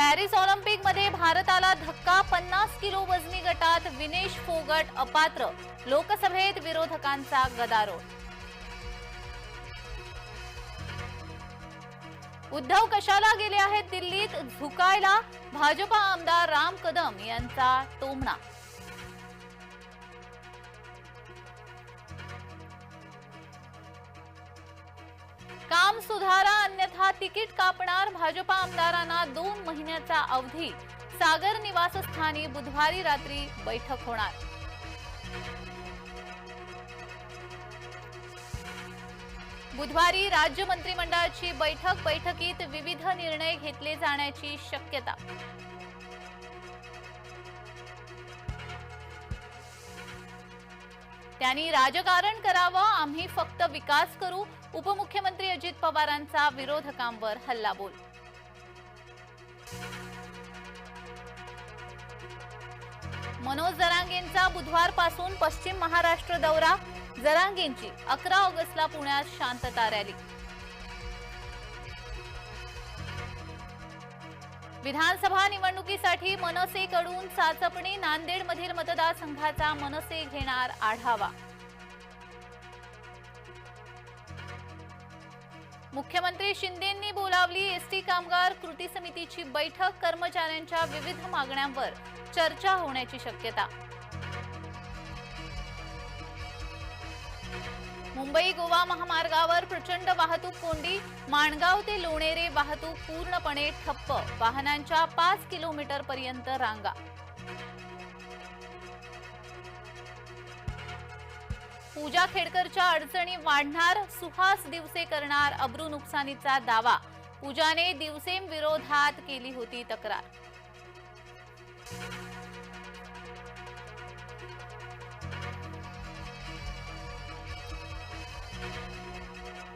Paris ऑलिम्पिकमध्ये भारताला धक्का पन्नास किलो वजनी गटात विनेश फोगट अपात्र लोकसभेत विरोधकांचा गदारोळ. उद्धव कशाला गेले आहेत दिल्लीत? झुकायला भाजपा आमदार राम कदम यांचा टोमणा. काम सुधारा अन्यथा तिकीट कापणार भाजपा आमदारांना दोन महिन्याचा अवधी. सागर निवासस्थानी बुधवारी रात्री बैठक होणार. बुधवारी राज्य मंत्रिमंडळाची बैठक बैठकीत विविध निर्णय घेतले जाण्याची शक्यता. त्यांनी राजकारण करावं आम्ही फक्त विकास करू उपमुख्यमंत्री अजित पवारांचा विरोधकांवर हल्लाबोल मनोज जरांगेंचा बुधवारपासून पश्चिम महाराष्ट्र दौरा जरांगेंची अकरा ऑगस्टला पुण्यात शांतता रॅली. विधानसभा निवडणुकीसाठी मनसेकडून चाचपणी नांदेडमधील मतदारसंघाचा मनसे घेणार आढावा. मुख्यमंत्री शिंदेंनी बोलावली एसटी कामगार कृती समितीची बैठक कर्मचाऱ्यांच्या विविध मागण्यांवर चर्चा होण्याची शक्यता. मुंबई गोवा महामार्गावर प्रचंड वाहतूक कोंडी माणगाव ते लोणेरे वाहतूक पूर्णपणे ठप्प वाहनांच्या पाच किलोमीटर पर्यंत रांगा. पूजा खेडकरच्या अडचणी वाढणार सुहास दिवसे करणार अब्रू नुकसानीचा दावा. पूजाने दिवसेम विरोधात केली होती तक्रार.